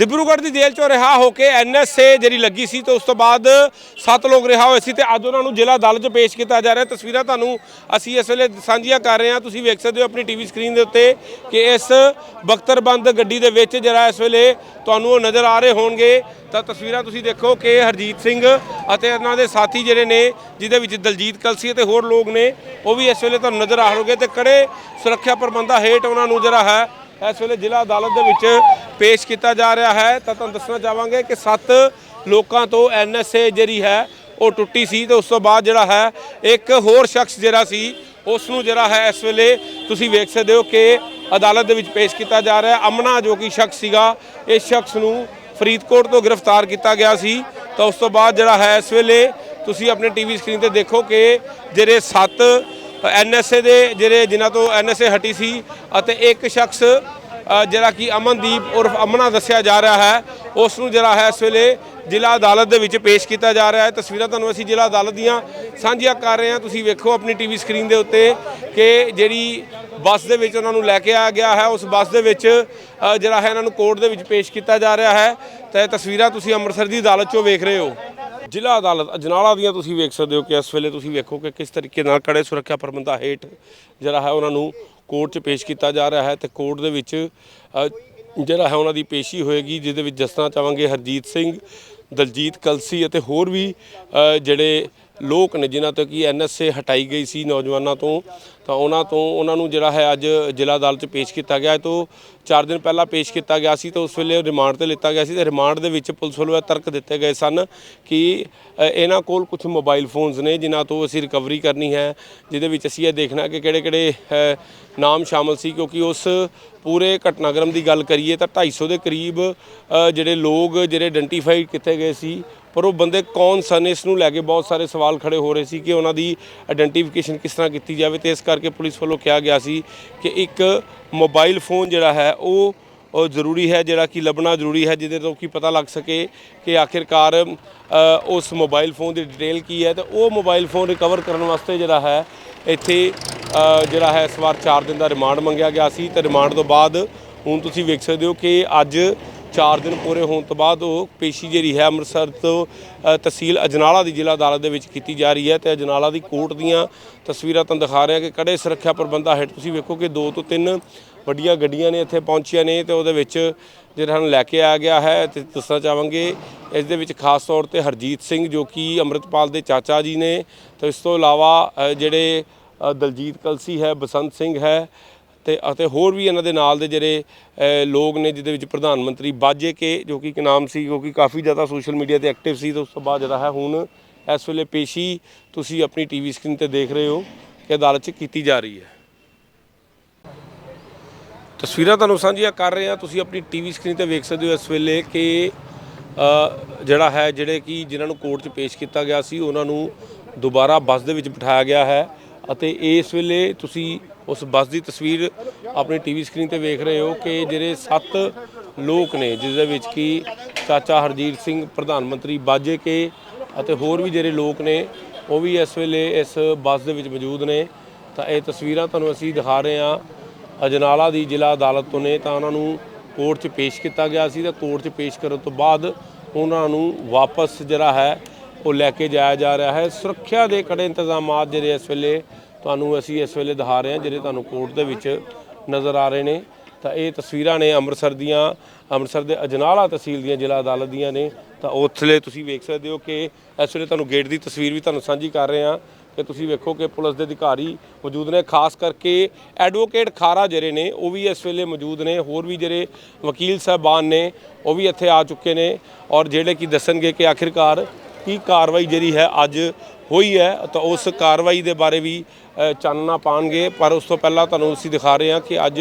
ਡਿਬਰੂਗੜ੍ਹ ਦੀ ਜੇਲ੍ਹ ਚੋਂ ਰਿਹਾ ਹੋ ਕੇ ਐਨਐਸਏ ਜਿਹੜੀ ਲੱਗੀ ਸੀ ਤੇ ਉਸ ਤੋਂ ਬਾਅਦ ਸੱਤ ਲੋਕ ਰਿਹਾ ਹੋਏ ਸੀ ਤੇ ਅੱਜ ਉਹਨਾਂ ਨੂੰ ਜ਼ਿਲ੍ਹਾ ਅਦਾਲਤ 'ਚ ਪੇਸ਼ ਕੀਤਾ ਜਾ ਰਿਹਾ। ਤਸਵੀਰਾਂ ਤੁਹਾਨੂੰ ਅਸੀਂ ਇਸ ਵੇਲੇ ਸਾਂਝੀਆਂ ਕਰ ਰਹੇ ਹਾਂ। ਤੁਸੀਂ ਵੇਖ ਸਕਦੇ ਹੋ ਆਪਣੀ ਟੀਵੀ ਸਕਰੀਨ ਦੇ ਉੱਤੇ ਕਿ ਇਸ ਬਖਤਰਬੰਦ ਗੱਡੀ ਦੇ ਵਿੱਚ ਜਿਹੜਾ ਇਸ ਵੇਲੇ ਤੁਹਾਨੂੰ ਉਹ ਨਜ਼ਰ ਆ ਰਹੇ ਹੋਣਗੇ। ਤਾਂ ਤਸਵੀਰਾਂ ਤੁਸੀਂ ਦੇਖੋ ਕਿ ਹਰਜੀਤ ਸਿੰਘ ਅਤੇ ਇਹਨਾਂ ਦੇ ਸਾਥੀ ਜਿਹੜੇ ਨੇ, ਜਿਹਦੇ ਵਿੱਚ ਦਲਜੀਤ ਕਲਸੀ ਅਤੇ ਹੋਰ ਲੋਕ ਨੇ, ਉਹ ਵੀ ਇਸ ਵੇਲੇ ਤੁਹਾਨੂੰ ਨਜ਼ਰ ਆ ਰਹੋਗੇ ਤੇ ਕੜੇ ਸੁਰੱਖਿਆ ਪ੍ਰਬੰਧਾਂ ਹੇਠ ਉਹਨਾਂ ਨੂੰ ਜਿਹੜਾ ਹੈ, ਇਸ ਵੇਲੇ ਜ਼ਿਲ੍ਹਾ ਅਦਾਲਤ ਦੇ ਵਿੱਚ ਪੇਸ਼ ਕੀਤਾ ਜਾ ਰਿਹਾ ਹੈ, ਤਾਂ ਤੁਹਾਨੂੰ ਦੱਸਣਾ ਚਾਹਾਂਗੇ ਕਿ ਸੱਤ ਲੋਕਾਂ ਤੋਂ ਐਨਐਸਏ ਜਿਹੜੀ ਹੈ, ਉਹ ਟੁੱਟੀ ਸੀ ਤੇ ਉਸ ਤੋਂ ਬਾਅਦ ਜਿਹੜਾ ਹੈ, ਇੱਕ ਹੋਰ ਸ਼ਖਸ ਜਿਹੜਾ ਸੀ, ਉਸ ਨੂੰ ਜਿਹੜਾ ਹੈ ਇਸ ਵੇਲੇ ਤੁਸੀਂ ਵੇਖ ਸਕਦੇ ਹੋ ਕਿ ਅਦਾਲਤ ਦੇ ਵਿੱਚ ਪੇਸ਼ ਕੀਤਾ ਜਾ ਰਿਹਾ ਹੈ। ਅਮਨਾ ਜੋ ਕਿ ਸ਼ਖਸ ਸੀਗਾ, ਇਸ ਸ਼ਖਸ ਨੂੰ ਫਰੀਦਕੋਟ ਤੋਂ ਗ੍ਰਿਫਤਾਰ ਕੀਤਾ ਗਿਆ ਸੀ। ਤਾਂ ਉਸ ਤੋਂ ਬਾਅਦ ਜਿਹੜਾ ਹੈ, ਇਸ ਵੇਲੇ ਤੁਸੀਂ ਆਪਣੇ ਟੀਵੀ ਸਕਰੀਨ ਤੇ ਦੇਖੋ ਕਿ ਜਿਹੜੇ ਸੱਤ ਐਨਐਸਏ ਦੇ, ਜਿਹੜੇ ਜਿਨ੍ਹਾਂ ਤੋਂ ਐਨਐਸਏ ਹਟੀ ਸੀ ਅਤੇ ਇੱਕ ਸ਼ਖਸ ਜਿਹੜਾ ਕਿ ਅਮਨਦੀਪ ਉਰਫ ਅਮਨਾ ਦੱਸਿਆ ਜਾ ਰਿਹਾ ਹੈ ਉਸ ਨੂੰ ਜਿਹੜਾ ਹੈ ਇਸ ਵੇਲੇ ਜ਼ਿਲ੍ਹਾ ਅਦਾਲਤ ਦੇ ਵਿੱਚ ਪੇਸ਼ ਕੀਤਾ ਜਾ ਰਿਹਾ ਹੈ। ਤਸਵੀਰਾਂ ਤੁਹਾਨੂੰ ਅਸੀਂ ਜ਼ਿਲ੍ਹਾ ਅਦਾਲਤ ਦੀਆਂ ਸਾਂਝੀਆਂ ਕਰ ਰਹੇ ਹਾਂ। ਤੁਸੀਂ ਵੇਖੋ ਆਪਣੀ ਟੀਵੀ ਸਕਰੀਨ ਦੇ ਉੱਤੇ ਕਿ ਜਿਹੜੀ ਬੱਸ ਦੇ ਵਿੱਚ ਉਹਨਾਂ ਨੂੰ ਲੈ ਕੇ ਆਇਆ ਗਿਆ ਹੈ। ਉਸ ਬੱਸ ਦੇ ਵਿੱਚ ਜਿਹੜਾ ਹੈ ਇਹਨਾਂ ਨੂੰ ਕੋਰਟ ਦੇ ਵਿੱਚ ਪੇਸ਼ ਕੀਤਾ ਜਾ ਰਿਹਾ ਹੈ। ਤਾਂ ਇਹ ਤਸਵੀਰਾਂ ਤੁਸੀਂ ਅੰਮ੍ਰਿਤਸਰ ਦੀ ਅਦਾਲਤ 'ਚੋਂ ਵੇਖ ਰਹੇ ਹੋ। ਜ਼ਿਲ੍ਹਾ ਅਦਾਲਤ, ਅਜਨਾਲਾ ਦੀਆਂ ਤੁਸੀਂ ਵੇਖ ਸਕਦੇ ਹੋ ਕਿ ਇਸ ਵੇਲੇ ਤੁਸੀਂ ਵੇਖੋ ਕਿ ਕਿਸ ਤਰੀਕੇ ਨਾਲ ਕੜੇ ਸੁਰੱਖਿਆ ਪ੍ਰਬੰਧਾਂ ਹੇਠ ਜਿਹੜਾ ਹੈ ਉਹਨਾਂ ਨੂੰ ਕੋਰਟ 'ਚ ਪੇਸ਼ ਕੀਤਾ ਜਾ ਰਿਹਾ ਹੈ ਤੇ ਕੋਰਟ ਦੇ ਵਿੱਚ ਜਿਹੜਾ ਹੈ ਉਹਨਾਂ ਦੀ ਪੇਸ਼ੀ ਹੋਏਗੀ, ਜਿਹਦੇ ਵਿੱਚ ਦੱਸਣਾ ਚਾਹਾਂਗੇ ਹਰਜੀਤ ਸਿੰਘ, ਦਲਜੀਤ ਕਲਸੀ ਅਤੇ ਹੋਰ ਵੀ ਜਿਹੜੇ ਲੋਕ ਨੇ, ਜਿਨ੍ਹਾਂ ਤੋਂ ਕਿ ਐਨਐਸਏ ਹਟਾਈ ਗਈ ਸੀ ਨੌਜਵਾਨਾਂ ਤੋਂ ਤਾਂ ਉਹਨਾਂ ਤੋਂ, ਉਹਨਾਂ ਨੂੰ ਜਿਹੜਾ ਹੈ ਅੱਜ ਜ਼ਿਲ੍ਹਾ ਅਦਾਲਤ 'ਚ ਪੇਸ਼ ਕੀਤਾ ਗਿਆ ਹੈ। ਤੋਂ 4 ਦਿਨ ਪਹਿਲਾਂ ਪੇਸ਼ ਕੀਤਾ ਗਿਆ ਸੀ, ਤਾਂ ਉਸ ਵੇਲੇ ਰਿਮਾਂਡ ਤੇ ਲਿੱਤਾ ਗਿਆ ਸੀ ਤੇ ਰਿਮਾਂਡ ਦੇ ਵਿੱਚ ਪੁਲਿਸ ਵੱਲੋਂ ਇਹ ਤਰਕ ਦਿੱਤੇ ਗਏ ਸਨ ਕਿ ਇਹਨਾਂ ਕੋਲ ਕੁਝ ਮੋਬਾਈਲ ਫੋਨਸ ਨੇ ਜਿਨ੍ਹਾਂ ਤੋਂ ਅਸੀਂ ਰਿਕਵਰੀ ਕਰਨੀ ਹੈ, ਜਿਹਦੇ ਵਿੱਚ ਅਸੀਂ ਇਹ ਦੇਖਣਾ ਕਿ ਕਿਹੜੇ ਕਿਹੜੇ ਨਾਮ ਸ਼ਾਮਲ ਸੀ। ਕਿਉਂਕਿ ਉਸ ਪੂਰੇ ਘਟਨਾਕ੍ਰਮ ਦੀ ਗੱਲ ਕਰੀਏ ਤਾਂ 250 ਦੇ ਕਰੀਬ ਜਿਹੜੇ ਲੋਕ, ਜਿਹੜੇ ਆਇਡੈਂਟੀਫਾਈਡ ਕੀਤੇ ਗਏ ਸੀ, ਪਰ ਉਹ ਬੰਦੇ ਕੌਣ ਸਨ? ਇਸ ਨੂੰ ਲੈ ਕੇ ਬਹੁਤ ਸਾਰੇ ਸਵਾਲ ਖੜੇ ਹੋ ਰਹੇ ਸੀ ਕਿ ਉਹਨਾਂ ਦੀ ਆਇਡੈਂਟੀਫਿਕੇਸ਼ਨ ਕਿਸ ਤਰ੍ਹਾਂ ਕੀਤੀ ਜਾਵੇ ਤੇ ਇਸ ਕਰਕੇ ਪੁਲਿਸ ਵੱਲੋਂ ਕਿਹਾ ਗਿਆ ਸੀ ਕਿ ਇੱਕ ਮੋਬਾਈਲ ਫੋਨ ਜਿਹੜਾ ਹੈ, ਉਹ ਉਹ ਜ਼ਰੂਰੀ ਹੈ, ਜਿਹੜਾ ਕਿ ਲੱਭਣਾ ਜ਼ਰੂਰੀ ਹੈ, ਜਿਹਦੇ ਤੋਂ ਕਿ ਪਤਾ ਲੱਗ ਸਕੇ ਕਿ ਆਖਿਰਕਾਰ ਉਸ ਮੋਬਾਈਲ ਫੋਨ ਦੀ ਡਿਟੇਲ ਕੀ ਹੈ। ਤੇ ਉਹ ਮੋਬਾਈਲ ਫੋਨ ਰਿਕਵਰ ਕਰਨ ਵਾਸਤੇ ਜਿਹੜਾ ਹੈ, ਇੱਥੇ ਜਿਹੜਾ ਹੈ, ਇਸ ਵਾਰ 4 ਦਿਨ ਦਾ ਰਿਮਾਂਡ ਮੰਗਿਆ ਗਿਆ ਸੀ। ਤੇ ਰਿਮਾਂਡ ਤੋਂ ਬਾਅਦ ਹੁਣ ਤੁਸੀਂ ਵੇਖ ਸਕਦੇ ਹੋ ਕਿ ਅੱਜ 4 ਦਿਨ ਪੂਰੇ ਹੋਣ ਤੋਂ ਬਾਅਦ ਉਹ ਪੇਸ਼ੀ ਜਿਹੜੀ ਹੈ ਅੰਮ੍ਰਿਤਸਰ ਤੋਂ ਤਹਿਸੀਲ ਅਜਨਾਲਾ ਦੀ ਜ਼ਿਲ੍ਹਾ ਅਦਾਲਤ ਦੇ ਵਿੱਚ ਕੀਤੀ ਜਾ ਰਹੀ ਹੈ ਤੇ ਅਜਨਾਲਾ ਦੀ ਕੋਰਟ ਦੀਆਂ ਤਸਵੀਰਾਂ ਤੁਹਾਨੂੰ ਦਿਖਾ ਰਿਹਾ ਕਿ ਕੜੇ ਸੁਰੱਖਿਆ ਪ੍ਰਬੰਧਾਂ ਹੇਠ ਤੁਸੀਂ ਵੇਖੋ ਕਿ ਦੋ ਤੋਂ ਤਿੰਨ ਵੱਡੀਆਂ ਗੱਡੀਆਂ ਨੇ ਇੱਥੇ ਪਹੁੰਚੀਆਂ ਨੇ ਤੇ ਉਹਦੇ ਵਿੱਚ ਜਿਹੜਾ ਹਨ ਲੈ ਕੇ ਆ ਗਿਆ ਹੈ ਤੇ ਦੱਸਣਾ ਚਾਹਾਂਗੇ, ਇਸ ਦੇ ਵਿੱਚ ਖਾਸ ਤੌਰ ਤੇ ਹਰਜੀਤ ਸਿੰਘ ਜੋ ਕਿ ਅੰਮ੍ਰਿਤਪਾਲ ਦੇ ਚਾਚਾ ਜੀ ਨੇ ਤੇ ਇਸ ਤੋਂ ਇਲਾਵਾ ਜਿਹੜੇ ਦਲਜੀਤ ਕਲਸੀ ਹੈ, ਬਸੰਤ ਸਿੰਘ ਹੈ ਤੇ ਅਤੇ ਹੋਰ ਵੀ ਇਹਨਾਂ ਦੇ ਨਾਲ ਦੇ ਜਿਹੜੇ ਲੋਕ ਨੇ ਜਿਹਦੇ ਵਿੱਚ ਪ੍ਰਧਾਨ ਮੰਤਰੀ ਬਾਜੇ ਕੇ, ਜੋ ਕਿ ਇੱਕ ਨਾਮ ਸੀ ਕਿਉਂਕਿ ਕਾਫੀ ਜ਼ਿਆਦਾ ਸੋਸ਼ਲ ਮੀਡੀਆ ਤੇ ਐਕਟਿਵ ਸੀ, ਤੇ ਉਸ ਤੋਂ ਬਾਅਦ ਜਿਹੜਾ ਹੈ ਹੁਣ ਇਸ ਵੇਲੇ ਪੇਸ਼ੀ ਤੁਸੀਂ ਆਪਣੀ ਟੀਵੀ ਸਕਰੀਨ ਤੇ ਦੇਖ ਰਹੇ ਹੋ ਕਿ ਅਦਾਲਤ 'ਚ ਕੀਤੀ ਜਾ ਰਹੀ ਹੈ। ਤਸਵੀਰਾਂ ਤੁਹਾਨੂੰ ਸਾਂਝੀਆਂ ਕਰ ਰਹੇ ਹਾਂ। ਤੁਸੀਂ ਆਪਣੀ ਟੀਵੀ ਸਕਰੀਨ ਤੇ ਵੇਖ ਸਕਦੇ ਹੋ ਇਸ ਵੇਲੇ ਕਿ ਜਿਹੜਾ ਹੈ, ਜਿਹੜੇ ਕਿ ਜਿਨ੍ਹਾਂ ਨੂੰ ਕੋਰਟ 'ਚ ਪੇਸ਼ ਕੀਤਾ ਗਿਆ ਸੀ, ਉਹਨਾਂ ਨੂੰ ਦੁਬਾਰਾ ਬੱਸ ਦੇ ਵਿੱਚ ਬਿਠਾਇਆ ਗਿਆ ਹੈ। ਅਤੇ ਇਸ ਵੇਲੇ ਤੁਸੀਂ ਉਸ ਬੱਸ ਦੀ ਤਸਵੀਰ ਆਪਣੀ ਟੀਵੀ ਸਕਰੀਨ ਤੇ ਵੇਖ ਰਹੇ ਹੋ ਕਿ ਜਿਹੜੇ ਸੱਤ ਲੋਕ ਨੇ, ਜਿਸ ਦੇ ਵਿੱਚ ਕਿ ਚਾਚਾ ਹਰਜੀਤ ਸਿੰਘ, ਪ੍ਰਧਾਨ ਮੰਤਰੀ ਬਾਜੇ ਕੇ ਅਤੇ ਹੋਰ ਵੀ ਜਿਹੜੇ ਲੋਕ ਨੇ, ਉਹ ਵੀ ਇਸ ਵੇਲੇ ਇਸ ਬੱਸ ਦੇ ਵਿੱਚ ਮੌਜੂਦ ਨੇ। ਤਾਂ ਇਹ ਤਸਵੀਰਾਂ ਤੁਹਾਨੂੰ ਅਸੀਂ ਦਿਖਾ ਰਹੇ ਹਾਂ। ਅਜਨਾਲਾ ਦੀ ਜ਼ਿਲ੍ਹਾ ਅਦਾਲਤ ਤੋਂ ਨੇ, ਤਾਂ ਉਹਨਾਂ ਨੂੰ ਕੋਰਟ 'ਚ ਪੇਸ਼ ਕੀਤਾ ਗਿਆ ਸੀ। ਤੇ ਕੋਰਟ 'ਚ ਪੇਸ਼ ਕਰਨ ਤੋਂ ਬਾਅਦ ਉਹਨਾਂ ਨੂੰ ਵਾਪਸ ਜਿਹੜਾ ਹੈ ਉਹ ਲੈ ਕੇ ਜਾਇਆ ਜਾ ਰਿਹਾ ਹੈ। ਸੁਰੱਖਿਆ ਦੇ ਕੜੇ ਇੰਤਜ਼ਾਮਾਤ ਜਿਹੜੇ ਇਸ ਵੇਲੇ ਤੁਹਾਨੂੰ ਅਸੀਂ ਇਸ ਵੇਲੇ ਦਿਖਾ ਰਹੇ ਹਾਂ, ਜਿਹੜੇ ਤੁਹਾਨੂੰ ਕੋਰਟ ਦੇ ਵਿੱਚ ਨਜ਼ਰ ਆ ਰਹੇ ਨੇ। ਤਾਂ ਇਹ ਤਸਵੀਰਾਂ ਨੇ ਅੰਮ੍ਰਿਤਸਰ ਦੀਆਂ, ਅੰਮ੍ਰਿਤਸਰ ਦੇ ਅਜਨਾਲਾ ਤਹਿਸੀਲ ਦੀਆਂ ਜ਼ਿਲ੍ਹਾ ਅਦਾਲਤ ਦੀਆਂ ਨੇ। ਤਾਂ ਉੱਥਲੇ ਤੁਸੀਂ ਵੇਖ ਸਕਦੇ ਹੋ ਕਿ ਇਸ ਵੇਲੇ ਤੁਹਾਨੂੰ ਗੇਟ ਦੀ ਤਸਵੀਰ ਵੀ ਤੁਹਾਨੂੰ ਸਾਂਝੀ ਕਰ ਰਹੇ ਹਾਂ ਕਿ ਤੁਸੀਂ ਵੇਖੋ ਕਿ ਪੁਲਿਸ ਦੇ ਅਧਿਕਾਰੀ ਮੌਜੂਦ ਨੇ। ਖਾਸ ਕਰਕੇ ਐਡਵੋਕੇਟ ਖਾਰਾ ਜਿਹੜੇ ਨੇ, ਉਹ ਵੀ ਇਸ ਵੇਲੇ ਮੌਜੂਦ ਨੇ। ਹੋਰ ਵੀ ਜਿਹੜੇ ਵਕੀਲ ਸਾਹਿਬਾਨ ਨੇ, ਉਹ ਵੀ ਇੱਥੇ ਆ ਚੁੱਕੇ ਨੇ। ਔਰ ਜਿਹੜੇ ਕਿ ਦੱਸਣਗੇ ਕਿ ਆਖਿਰਕਾਰ ਕੀ ਕਾਰਵਾਈ ਜਿਹੜੀ ਹੈ ਅੱਜ ਹੋਈ ਹੈ ਤਾਂ ਉਸ ਕਾਰਵਾਈ ਦੇ ਬਾਰੇ ਵੀ ਚਾਨਣਾ ਪਾਣਗੇ। ਪਰ ਉਸ ਤੋਂ ਪਹਿਲਾਂ ਤੁਹਾਨੂੰ ਅਸੀਂ ਦਿਖਾ ਰਹੇ ਹਾਂ ਕਿ ਅੱਜ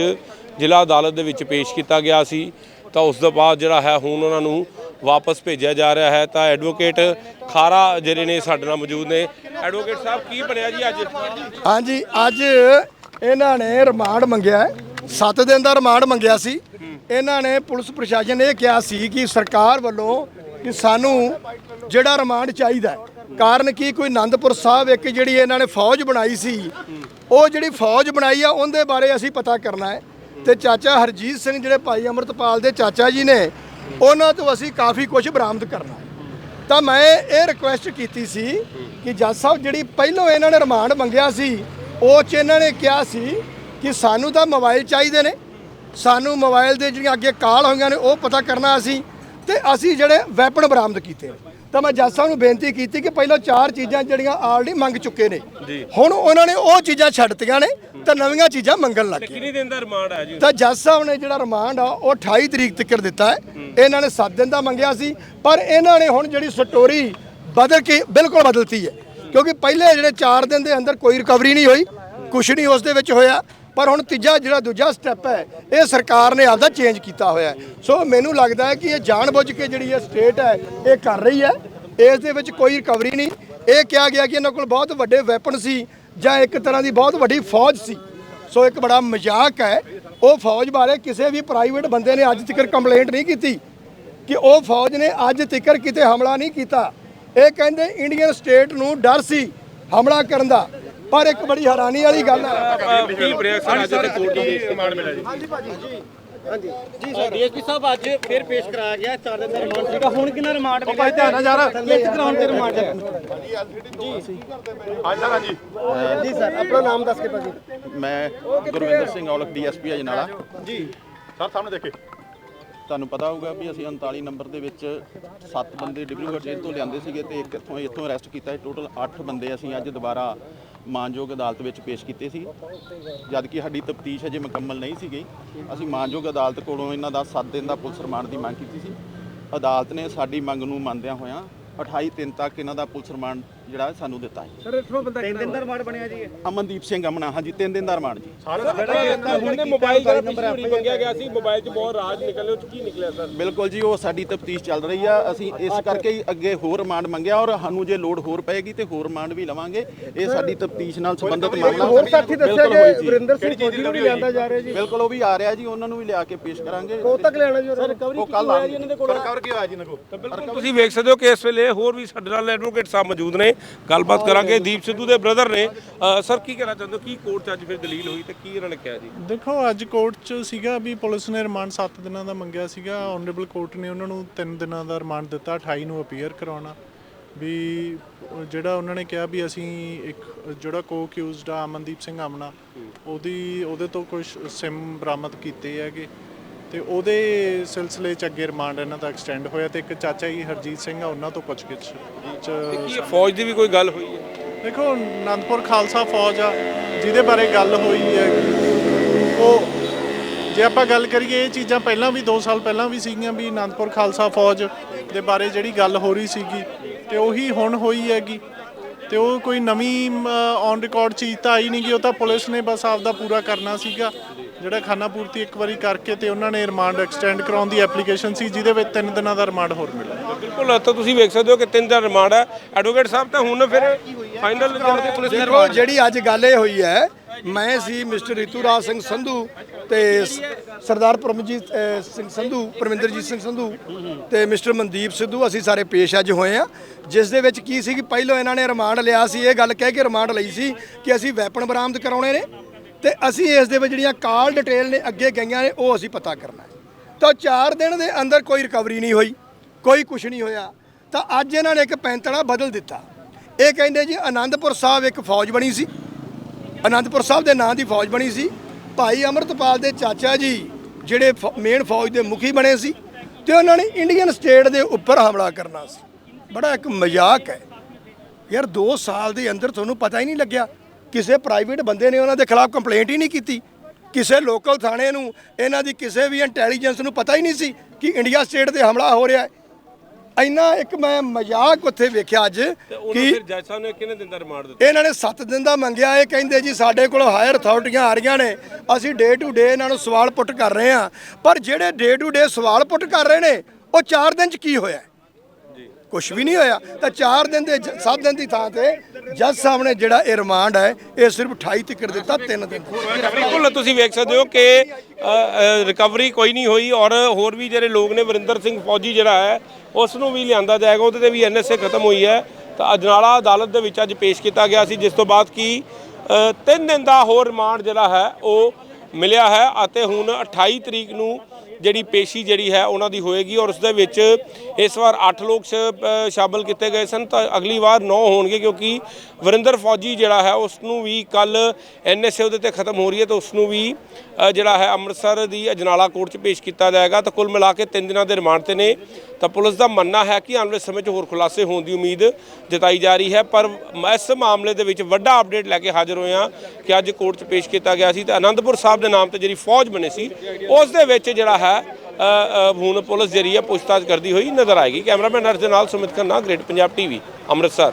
ਜ਼ਿਲ੍ਹਾ ਅਦਾਲਤ ਦੇ ਵਿੱਚ ਪੇਸ਼ ਕੀਤਾ ਗਿਆ ਸੀ। ਤਾਂ ਉਸ ਤੋਂ ਬਾਅਦ ਜਿਹੜਾ ਹੈ ਹੁਣ ਉਹਨਾਂ ਨੂੰ ਵਾਪਸ ਭੇਜਿਆ ਜਾ ਰਿਹਾ ਹੈ। ਤਾਂ ਐਡਵੋਕੇਟ ਖਾਰਾ ਜਿਹੜੇ ਨੇ ਸਾਡੇ ਨਾਲ ਮੌਜੂਦ ਨੇ। ਐਡਵੋਕੇਟ ਸਾਹਿਬ ਕੀ ਬਣਿਆ ਜੀ ਅੱਜ? ਹਾਂਜੀ ਅੱਜ ਇਹਨਾਂ ਨੇ ਰਿਮਾਂਡ ਮੰਗਿਆ ਹੈ। 7 ਦਿਨ ਦਾ ਰਿਮਾਂਡ ਮੰਗਿਆ ਸੀ। ਇਹਨਾਂ ਨੇ ਪੁਲਿਸ ਪ੍ਰਸ਼ਾਸਨ ਇਹ ਕਿਹਾ ਸੀ ਕਿ ਸਰਕਾਰ ਵੱਲੋਂ ਕਿ ਸਾਨੂੰ ਜਿਹੜਾ ਰਿਮਾਂਡ ਚਾਹੀਦਾ ਕਾਰਨ ਕੀ, ਕੋਈ ਆਨੰਦਪੁਰ ਸਾਹਿਬ ਇੱਕ ਜਿਹੜੀ ਇਹਨਾਂ ਨੇ ਫੌਜ ਬਣਾਈ ਸੀ, ਉਹ ਜਿਹੜੀ ਫੌਜ ਬਣਾਈ ਆ, ਉਹਦੇ ਬਾਰੇ ਅਸੀਂ ਪਤਾ ਕਰਨਾ ਹੈ। ਤੇ ਚਾਚਾ ਹਰਜੀਤ ਸਿੰਘ ਜਿਹੜੇ ਭਾਈ ਅਮਰਤਪਾਲ ਦੇ ਚਾਚਾ ਜੀ ਨੇ, ਉਹਨਾਂ ਤੋਂ ਅਸੀਂ ਕਾਫੀ ਕੁਝ ਬਰਾਮਦ ਕਰਨਾ ਤਾਂ ਮੈਂ ਇਹ ਰਿਕੁਐਸਟ ਕੀਤੀ ਸੀ ਕਿ ਜੱਜ ਸਾਹਿਬ, ਜਿਹੜੀ ਪਹਿਲੋਂ ਇਹਨਾਂ ਨੇ ਰਿਮਾਂਡ ਮੰਗਿਆ ਸੀ, ਉਹ ਚ ਇਹਨਾਂ ਨੇ ਕਿਹਾ ਸੀ ਕਿ ਸਾਨੂੰ ਤਾਂ ਮੋਬਾਈਲ ਚਾਹੀਦੇ ਨੇ। ਸਾਨੂੰ ਮੋਬਾਈਲ ਦੇ ਜਿਹੜੀਆਂ ਅੱਗੇ ਕਾਲ ਹੋਈਆਂ ਨੇ, ਉਹ ਪਤਾ ਕਰਨਾ ਅਸੀਂ। ਤੇ ਅਸੀਂ ਜਿਹੜੇ ਵੈਪਨ ਬਰਾਮਦ ਕੀਤੇ ਤਾਂ ਮੈਂ ਜੱਜ ਸਾਹਿਬ ਨੂੰ ਬੇਨਤੀ ਕੀਤੀ ਕਿ ਪਹਿਲਾਂ ਚਾਰ ਚੀਜ਼ਾਂ ਜਿਹੜੀਆਂ ਆਲਰੇਡੀ ਮੰਗ ਚੁੱਕੇ ਨੇ। ਹੁਣ ਉਹਨਾਂ ਨੇ ਉਹ ਚੀਜ਼ਾਂ ਛੱਡਤੀਆਂ ਨੇ ਤਾਂ ਨਵੀਆਂ ਚੀਜ਼ਾਂ ਮੰਗਣ ਲੱਗ ਗਏ। ਕਿੰਨੀ ਦਿਨ ਦਾ ਰਿਮਾਂਡ ਹੈ ਜੀ? ਤਾਂ ਜੱਜ ਸਾਹਿਬ ਨੇ ਜਿਹੜਾ ਰਿਮਾਂਡ ਆ ਉਹ 28 ਤਰੀਕ ਤੱਕ ਦਿੱਤਾ ਹੈ। ਇਹਨਾਂ ਨੇ 7 ਦਿਨ ਦਾ ਮੰਗਿਆ ਸੀ ਪਰ ਇਹਨਾਂ ਨੇ ਹੁਣ ਜਿਹੜੀ ਸਟੋਰੀ ਬਦਲ ਕੇ ਬਿਲਕੁਲ ਬਦਲਤੀ ਹੈ। ਕਿਉਂਕਿ ਪਹਿਲੇ ਜਿਹੜੇ 4 ਦਿਨ ਦੇ ਅੰਦਰ ਕੋਈ ਰਿਕਵਰੀ ਨਹੀਂ ਹੋਈ ਕੁਛ ਨਹੀਂ ਉਸ ਦੇ ਵਿੱਚ ਹੋਇਆ। ਪਰ ਹੁਣ ਤੀਜਾ ਜਿਹੜਾ ਦੂਜਾ ਸਟੈਪ ਹੈ, ਇਹ ਸਰਕਾਰ ਨੇ ਆਪਦਾ ਚੇਂਜ ਕੀਤਾ ਹੋਇਆ ਸੋ ਮੈਨੂੰ ਲੱਗਦਾ ਹੈ ਕਿ ਇਹ ਜਾਣਬੁੱਝ ਕੇ ਜਿਹੜੀ ਇਹ ਸਟੇਟ ਹੈ, ਇਹ ਕਰ ਰਹੀ ਹੈ। ਇਸ ਦੇ ਵਿੱਚ ਕੋਈ ਰਿਕਵਰੀ ਨਹੀਂ। ਇਹ ਕਿਹਾ ਗਿਆ ਕਿ ਇਹਨਾਂ ਕੋਲ ਬਹੁਤ ਵੱਡੇ ਵੈਪਨ ਸੀ ਜਾਂ ਇੱਕ ਤਰ੍ਹਾਂ ਦੀ ਬਹੁਤ ਵੱਡੀ ਫੌਜ ਸੀ। ਸੋ ਇੱਕ ਬੜਾ ਮਜ਼ਾਕ ਹੈ। ਉਹ ਫੌਜ ਬਾਰੇ ਕਿਸੇ ਵੀ ਪ੍ਰਾਈਵੇਟ ਬੰਦੇ ਨੇ ਅੱਜ ਤੱਕ ਕੰਪਲੇਂਟ ਨਹੀਂ ਕੀਤੀ ਕਿ ਉਹ ਫੌਜ ਨੇ ਅੱਜ ਤੱਕ ਕਿਤੇ ਹਮਲਾ ਨਹੀਂ ਕੀਤਾ। ਇਹ ਕਹਿੰਦੇ ਇੰਡੀਅਨ ਸਟੇਟ ਨੂੰ ਡਰ ਸੀ ਹਮਲਾ ਕਰਨ ਦਾ। ਪਰ ਇੱਕ ਬੜੀ ਹੈਰਾਨੀ ਵਾਲੀ ਗੱਲ ਹੈ ਕੀ ਰਿਐਕਸ਼ਨ ਅੱਜ ਤੇ ਕੋਰਟ ਦੀ ਰਿਮਾਂਡ ਮਿਲਿਆ ਜੀ ਡੀਐਸਪੀ ਸਾਹਿਬ ਅੱਜ ਫਿਰ ਪੇਸ਼ ਕਰਾਇਆ ਗਿਆ ਚਾਰ ਦਿਨ ਦਾ ਰਿਮਾਂਡ ਸੀਗਾ ਹੁਣ ਕਿੰਨਾ ਰਿਮਾਂਡ ਮਿਲਿਆ ਭਾਈ ਧਿਆਨ ਨਾਲ ਯਾਰ ਕਿਸ ਗਰਾਊਂਡ ਤੇ ਰਿਮਾਂਡ ਜੀ ਸਰ ਆਪਣਾ ਨਾਮ ਦੱਸ ਕੇ ਭਾਜੀ ਮੈਂ ਗੁਰਵਿੰਦਰ ਸਿੰਘ ਔਲਖ ਡੀਐਸਪੀ ਅਜਨਾਲਾ ਜੀ ਸਰ ਸਾਹਮਣੇ ਦੇਖੇ ਤੁਹਾਨੂੰ ਪਤਾ ਹੋਊਗਾ ਵੀ ਅਸੀਂ 39 ਨੰਬਰ ਦੇ ਵਿੱਚ 7 ਬੰਦੇ ਡਿਬਰੂਗੜ੍ਹ ਜੇਲ੍ਹ ਤੋਂ ਲਿਆਂਦੇ ਸੀਗੇ ਤੇ ਇੱਕ ਇੱਥੋਂ ਇੱਥੋਂ ਅਰੈਸਟ ਕੀਤਾ ਸੀ ਟੋਟਲ 8 ਬੰਦੇ ਅਸੀਂ ਅੱਜ ਦੁਬਾਰਾ ਮਾਨਯੋਗ ਅਦਾਲਤ ਵਿੱਚ ਪੇਸ਼ ਕੀਤੇ ਸੀ। ਜਦ ਕਿ ਸਾਡੀ ਤਫਤੀਸ਼ ਅਜੇ ਮੁਕੰਮਲ ਨਹੀਂ ਸੀ ਗਈ ਅਸੀਂ ਮਾਨਯੋਗ ਅਦਾਲਤ ਕੋਲੋਂ ਇਹਨਾਂ ਦਾ 7 ਦਿਨ ਦਾ ਪੁਲਿਸ ਰਿਮਾਂਡ ਦੀ ਮੰਗ ਕੀਤੀ ਸੀ। ਅਦਾਲਤ ਨੇ ਸਾਡੀ ਮੰਗ ਨੂੰ ਮੰਨਦਿਆਂ ਹੋਇਆਂ 28 ਦਿਨ ਤੱਕ ਇਹਨਾਂ ਦਾ ਪੁਲਿਸ ਰਿਮਾਂਡ ਜਿਹੜਾ ਸਾਨੂੰ ਦਿੱਤਾ ਹੈ ਸਰ ਇੱਥੋਂ ਬੰਦਾ ਤਿੰਨ ਦਿਨ ਦਾ ਰਿਮਾਂਡ ਬਣਿਆ ਜੀ ਇਹ। ਅਮਨਦੀਪ ਸਿੰਘ ਅਮਨਾ ਹਾਂਜੀ 3 ਦਿਨ ਦਾ ਰਿਮਾਂਡ ਜੀ। ਹੁਣ ਮੋਬਾਈਲ ਦਾ ਪਿਛਲੀ ਵਾਰੀ ਮੰਗਿਆ ਗਿਆ ਸੀ ਮੋਬਾਈਲ 'ਚ ਬਹੁਤ ਰਾਜ ਨਿਕਲੇ ਉਹ 'ਚ ਕੀ ਨਿਕਲਿਆ ਸਰ? ਬਿਲਕੁਲ ਜੀ ਉਹ ਸਾਡੀ ਤਫਤੀਸ਼ ਚੱਲ ਰਹੀ ਆ। ਅਸੀਂ ਇਸ ਕਰਕੇ ਹੀ ਅੱਗੇ ਹੋਰ ਰਿਮਾਂਡ ਮੰਗਿਆ ਔਰ ਸਾਨੂੰ ਜੇ ਲੋਡ ਹੋਰ ਪਏਗੀ ਤੇ ਹੋਰ ਰਿਮਾਂਡ ਵੀ ਲਵਾਂਗੇ। ਇਹ ਸਾਡੀ ਤਫਤੀਸ਼ ਨਾਲ ਸੰਬੰਧਿਤ ਮਾਮਲਾ ਹੋਰ ਸਾਥੀ ਦੱਸਿਆ ਕਿ ਜੀ। ਵਰਿੰਦਰ ਸਿੰਘ ਫੌਜੀ ਨੂੰ ਵੀ ਲਿਆਂਦਾ ਜਾ ਰਿਹਾ ਜੀ। ਬਿਲਕੁਲ ਉਹ ਵੀ ਆ ਰਿਹਾ ਜੀ ਉਹਨਾਂ ਨੂੰ ਵੀ ਲਿਆ ਕੇ ਪੇਸ਼ ਕਰਾਂਗੇ। ਉਹ ਤੱਕ ਲਿਆਣਾ ਜੀ ਸਰ ਰਿਕਵਰੀ ਕੀ ਹੋਇਆ ਜੀ ਇਹਨਾਂ ਦੇ ਕੋਲ? ਰਿਕਵਰ ਕੀ ਹੋਇਆ ਜੀ ਇਹਨਾਂ ਕੋਲ? ਤਾਂ ਬਿਲਕੁਲ ਤੁਸੀਂ ਵੇਖ ਸਕਦੇ ਹੋ ਕਿ ਇਸ ਵੇਲੇ ਹੋਰ ਵੀ ਸਾਡੇ ਨਾਲ ਐਡਵੋਕੇਟ ਸਾਹਿਬ ਮੌਜੂਦ ਨੇ। ਗੱਲਬਾਤ ਕਰਾਂਗੇ ਦੀਪ ਸਿੱਧੂ ਦੇ ਬ੍ਰਦਰ ਨੇ। ਸਰ ਕੀ ਕਹਿਣਾ ਚਾਹੁੰਦੇ ਹੋ? ਕੀ ਕੋਰਟ 'ਚ ਅੱਜ ਫਿਰ ਦਲੀਲ ਹੋਈ ਤੇ ਕੀ ਇਹਨਾਂ ਨੇ ਕਿਹਾ ਜੀ? ਦੇਖੋ ਅੱਜ ਕੋਰਟ 'ਚ ਸੀਗਾ ਵੀ ਪੁਲਿਸ ਨੇ ਰਿਮਾਂਡ 7 ਦਿਨਾਂ ਦਾ ਮੰਗਿਆ ਸੀਗਾ। ਆਨਰੇਬਲ ਕੋਰਟ ਨੇ ਉਹਨਾਂ ਨੂੰ 3 ਦਿਨਾਂ ਦਾ ਰਿਮਾਂਡ ਦਿੱਤਾ 28 ਨੂੰ ਅਪੀਅਰ ਕਰਾਉਣਾ। ਵੀ ਜਿਹੜਾ ਉਹਨਾਂ ਨੇ ਕਿਹਾ ਵੀ ਅਸੀਂ ਇੱਕ ਜਿਹੜਾ ਕੋ ਅਕਿਊਜ਼ਡ ਆ ਅਮਨਦੀਪ ਸਿੰਘ ਆਮਨਾ ਉਹਦੀ ਉਹਦੇ ਤੋਂ ਕੁਝ ਸਿਮ ਬਰਾਮਦ ਕੀਤੇ ਹੈਗੇ। ਤੇ ਉਹਦੇ ਸਿਲਸਿਲੇ 'ਚ ਅੱਗੇ ਰਿਮਾਂਡ ਇਹਨਾਂ ਦਾ ਐਕਸਟੈਂਡ ਹੋਇਆ ਤੇ ਇੱਕ ਚਾਚਾ ਜੀ ਹਰਜੀਤ ਸਿੰਘ ਆ ਉਹਨਾਂ ਤੋਂ ਪੁੱਛਗਿੱਛ ਚ ਕੀ ਫੌਜ ਦੀ ਵੀ ਕੋਈ ਗੱਲ ਹੋਈ ਹੈ? ਦੇਖੋ ਅਨੰਦਪੁਰ ਖਾਲਸਾ ਫੌਜ ਆ ਜਿਹਦੇ ਬਾਰੇ ਗੱਲ ਹੋਈ ਹੈ। ਉਹ ਜੇ ਆਪਾਂ ਗੱਲ ਕਰੀਏ ਇਹ ਚੀਜ਼ਾਂ ਪਹਿਲਾਂ ਵੀ 2 ਸਾਲ ਪਹਿਲਾਂ ਵੀ ਸੀਗੀਆਂ ਵੀ ਅਨੰਦਪੁਰ ਖਾਲਸਾ ਫੌਜ ਦੇ ਬਾਰੇ ਜਿਹੜੀ ਗੱਲ ਹੋ ਰਹੀ ਸੀਗੀ ਤੇ ਉਹੀ ਹੁਣ ਹੋਈ ਹੈਗੀ। ਤੇ ਉਹ ਕੋਈ ਨਵੀਂ ਔਨ ਰਿਕਾਰਡ ਚੀਜ਼ ਤਾਂ ਆਈ ਨਹੀਂ ਗੀ ਉਹ ਤਾਂ ਪੁਲਿਸ ਨੇ ਬਸ ਆਪਦਾ ਪੂਰਾ ਕਰਨਾ ਸੀਗਾ। ਜਿਹੜਾ ਖਾਨਾ ਪੂਰਤੀ ਇੱਕ ਵਾਰੀ ਕਰਕੇ ਤੇ ਉਹਨਾਂ ਨੇ ਰਿਮਾਂਡ ਐਕਸਟੈਂਡ ਕਰਾਉਣ ਦੀ ਐਪਲੀਕੇਸ਼ਨ ਸੀ ਜਿਹਦੇ ਵਿੱਚ 3 ਦਿਨਾਂ ਦਾ ਰਿਮਾਂਡ ਹੋਰ ਮਿਲਿਆ। ਬਿਲਕੁਲ ਤਾਂ ਤੁਸੀਂ ਵੇਖ ਸਕਦੇ ਹੋ ਕਿ ਤਿੰਨ ਦਿਨ ਰਿਮਾਂਡ ਹੈ। ਐਡਵੋਕੇਟ ਸਾਹਿਬ ਤਾਂ ਹੁਣ ਫਿਰ ਫਾਈਨਲ ਜਿਹੜੀ ਪੁਲਿਸ ਨੇ ਜਿਹੜੀ ਅੱਜ ਗੱਲ ਇਹ ਹੋਈ ਹੈ ਮੈਂ ਸੀ ਮਿਸਟਰ ਰਿਤੂਰਾਜ ਸਿੰਘ ਸੰਧੂ ਤੇ ਸਰਦਾਰ ਪਰਮਜੀਤ ਸਿੰਘ ਸੰਧੂ ਪਰਮਿੰਦਰਜੀਤ ਸਿੰਘ ਸੰਧੂ ਤੇ ਮਿਸਟਰ ਮਨਦੀਪ ਸਿੱਧੂ ਅਸੀਂ ਸਾਰੇ ਪੇਸ਼ ਅੱਜ ਹੋਏ ਆ ਜਿਸ ਦੇ ਵਿੱਚ ਕੀ ਸੀ ਕਿ ਪਹਿਲਾਂ ਇਹਨਾਂ ਨੇ ਰਿਮਾਂਡ ਲਿਆ ਸੀ ਇਹ ਗੱਲ ਕਹਿ ਕੇ ਰਿਮਾਂਡ ਲਈ ਸੀ ਕਿ ਅਸੀਂ ਵੈਪਨ ਬਰਾਮਦ ਕਰਾਉਣੇ ਨੇ। ਤੇ ਅਸੀਂ ਇਸ ਦੇ ਵਿੱਚ ਜਿਹੜੀਆਂ ਕਾਲ ਡਿਟੇਲ ਨੇ ਅੱਗੇ ਗਈਆਂ ਨੇ, ਉਹ ਅਸੀਂ ਪਤਾ ਕਰਨਾ ਹੈ। ਤਾਂ 4 ਦਿਨ ਦੇ ਅੰਦਰ ਕੋਈ ਰਿਕਵਰੀ ਨਹੀਂ ਹੋਈ, ਕੋਈ ਕੁਝ ਨਹੀਂ ਹੋਇਆ। ਤਾਂ ਅੱਜ ਇਹਨਾਂ ਨੇ ਇੱਕ ਪੈਂਤੜਾ ਬਦਲ ਦਿੱਤਾ। ਇਹ ਕਹਿੰਦੇ ਜੀ ਆਨੰਦਪੁਰ ਸਾਹਿਬ ਇੱਕ ਫੌਜ ਬਣੀ ਸੀ। ਆਨੰਦਪੁਰ ਸਾਹਿਬ ਦੇ ਨਾਂ ਦੀ ਫੌਜ ਬਣੀ ਸੀ। ਭਾਈ ਅਮਰਤਪਾਲ ਦੇ ਚਾਚਾ ਜੀ ਜਿਹੜੇ ਮੇਨ ਫੌਜ ਦੇ ਮੁਖੀ ਬਣੇ ਸੀ ਤੇ ਉਹਨਾਂ ਨੇ ਇੰਡੀਅਨ ਸਟੇਟ ਦੇ ਉੱਪਰ ਹਮਲਾ ਕਰਨਾ ਸੀ। ਬੜਾ ਇੱਕ ਮਜ਼ਾਕ ਹੈ। ਯਾਰ 2 ਸਾਲ ਦੇ ਅੰਦਰ ਤੁਹਾਨੂੰ ਪਤਾ ਹੀ ਨਹੀਂ ਲੱਗਿਆ। ਕਿਸੇ ਪ੍ਰਾਈਵੇਟ ਬੰਦੇ ਨੇ ਉਹਨਾਂ ਦੇ ਖਿਲਾਫ ਕੰਪਲੇਂਟ ਹੀ ਨਹੀਂ ਕੀਤੀ। ਕਿਸੇ ਲੋਕਲ ਥਾਣੇ ਨੂੰ ਇਹਨਾਂ ਦੀ ਕਿਸੇ ਵੀ ਇੰਟੈਲੀਜੈਂਸ ਨੂੰ ਪਤਾ ਹੀ ਨਹੀਂ ਸੀ ਕਿ ਇੰਡੀਆ ਸਟੇਟ ਤੇ ਹਮਲਾ ਹੋ ਰਿਹਾ ਹੈ। ਇੰਨਾ ਇੱਕ ਮੈਂ ਮਜ਼ਾਕ ਉੱਥੇ ਵੇਖਿਆ ਅੱਜ ਕਿ ਜੱਜ ਸਾਹਿਬ ਨੇ ਕਿੰਨੇ ਦਿਨ ਦਾ ਰਿਮਾਂਡ ਦਿੱਤਾ? ਇਹਨਾਂ ਨੇ 7 ਦਿਨ ਦਾ ਮੰਗਿਆ ਇਹ ਕਹਿੰਦੇ ਜੀ ਸਾਡੇ ਕੋਲ ਹਾਇਰ ਅਥਾਰਟੀਆਂ ਆ ਰਹੀਆਂ ਨੇ ਅਸੀਂ ਡੇ ਟੂ ਡੇ ਇਹਨਾਂ ਨੂੰ ਸਵਾਲ ਪੁੱਟ ਕਰ ਰਹੇ ਹਾਂ। ਪਰ ਜਿਹੜੇ ਡੇ ਟੂ ਡੇ ਸਵਾਲ ਪੁੱਟ ਕਰ ਰਹੇ ਨੇ ਉਹ 4 ਦਿਨ ਚ ਕੀ ਹੋਇਆ? ਕੁਝ ਵੀ ਨਹੀਂ ਹੋਇਆ। ਤਾਂ 4 ਦਿਨ ਦੇ 7 ਦਿਨ ਦੀ ਥਾਂ ਤੇ ਜੱਜ ਸਾਹਿਬ ਨੇ ਜਿਹੜਾ ਇਹ ਰਿਮਾਂਡ ਹੈ, ਇਹ ਸਿਰਫ 28 ਤੱਕ ਦਿੱਤਾ 3 ਦਿਨ ਬਿਲਕੁਲ, ਤੁਸੀਂ ਵੇਖ ਸਕਦੇ ਹੋ ਕਿ ਰਿਕਵਰੀ ਕੋਈ ਨਹੀਂ ਹੋਈ ਔਰ ਹੋਰ ਵੀ ਜਿਹੜੇ ਲੋਕ ਨੇ, ਵਰਿੰਦਰ ਸਿੰਘ ਫੌਜੀ ਜਿਹੜਾ ਹੈ, ਉਸ ਨੂੰ ਵੀ ਲਿਆਂਦਾ ਜਾਏਗਾ, ਉਹਦੇ ਤੇ ਵੀ ਐਨਐਸਏ ਖਤਮ ਹੋਈ ਹੈ। ਤਾਂ ਅਜਨਾਲਾ ਅਦਾਲਤ ਦੇ ਵਿੱਚ ਅੱਜ ਪੇਸ਼ ਕੀਤਾ ਗਿਆ ਸੀ, ਜਿਸ ਤੋਂ ਬਾਅਦ ਕੀ 3 ਦਿਨ ਦਾ ਹੋਰ ਰਿਮਾਂਡ ਜਿਹੜਾ ਹੈ, ਉਹ ਮਿਲਿਆ ਹੈ ਅਤੇ ਹੁਣ 28 ਤਰੀਕ ਨੂੰ ਜਿਹੜੀ ਪੇਸ਼ੀ ਜਿਹੜੀ ਹੈ ਉਹਨਾਂ ਦੀ ਹੋਏਗੀ ਔਰ ਉਸ ਦੇ ਵਿੱਚ ਇਸ ਵਾਰ 8 ਲੋਕ ਸ਼- ਅ, ਸ਼ਾਮਲ ਕੀਤੇ ਗਏ ਸਨ ਤਾਂ ਅਗਲੀ ਵਾਰ 9 ਹੋਣਗੇ ਕਿਉਂਕਿ ਵਰਿੰਦਰ ਫੌਜੀ ਜਿਹੜਾ ਹੈ ਉਸ ਨੂੰ ਵੀ ਕੱਲ ਐਨਐਸਏ ਉਹਦੇ ਤੇ ਖਤਮ ਹੋ ਰਹੀ ਹੈ ਤਾਂ ਉਸ ਨੂੰ ਵੀ ਜਿਹੜਾ ਹੈ ਅੰਮ੍ਰਿਤਸਰ ਦੀ ਅਜਨਾਲਾ ਕੋਰਟ 'ਚ ਪੇਸ਼ ਕੀਤਾ ਜਾਏਗਾ ਤਾਂ ਕੁੱਲ ਮਿਲਾ ਕੇ 3 ਦਿਨਾਂ ਦੇ ਰਿਮਾਂਡ ਤੇ ਨੇ। ਤਾਂ ਪੁਲਿਸ ਦਾ ਮੰਨਣਾ ਹੈ ਕਿ ਆਉਣ ਵਾਲੇ ਸਮੇਂ 'ਚ ਹੋਰ ਖੁਲਾਸੇ ਹੋਣ ਦੀ ਉਮੀਦ ਜਤਾਈ ਜਾ ਰਹੀ ਹੈ ਪਰ ਮ- ਇਸ ਮਾਮਲੇ ਦੇ ਵਿੱਚ ਵੱਡਾ ਅਪਡੇਟ ਲੈ ਕੇ ਹਾਜ਼ਰ ਹੋਏ ਹਾਂ ਕਿ ਅੱਜ ਕੋਰਟ 'ਚ ਪੇਸ਼ ਕੀਤਾ ਗਿਆ ਸੀ ਤੇ ਅਨੰਦਪੁਰ ਸਾਹਿਬ ਦੇ ਨਾਮ ਤੇ ਜਿਹੜੀ ਫੌਜ ਬਣੀ ਸੀ ਉਸ ਦੇ ਵਿੱਚ ਜਿਹੜਾ ਹੈ ਅ, ਹੁਣ ਪੁਲਿਸ ਜਿਹੜੀ ਹੈ ਪੁੱਛਤਾਛ ਕਰਦੀ ਹੋਈ ਨਜ਼ਰ ਆਏਗੀ। ਕੈਮਰਾਮੈਨ ਅਰਸ ਦੇ ਨਾਲ ਸੁਮਿਤ ਖੰਨਾ ਗ੍ਰੇਟ ਪੰਜਾਬ ਟੀਵੀ ਅੰਮ੍ਰਿਤਸਰ।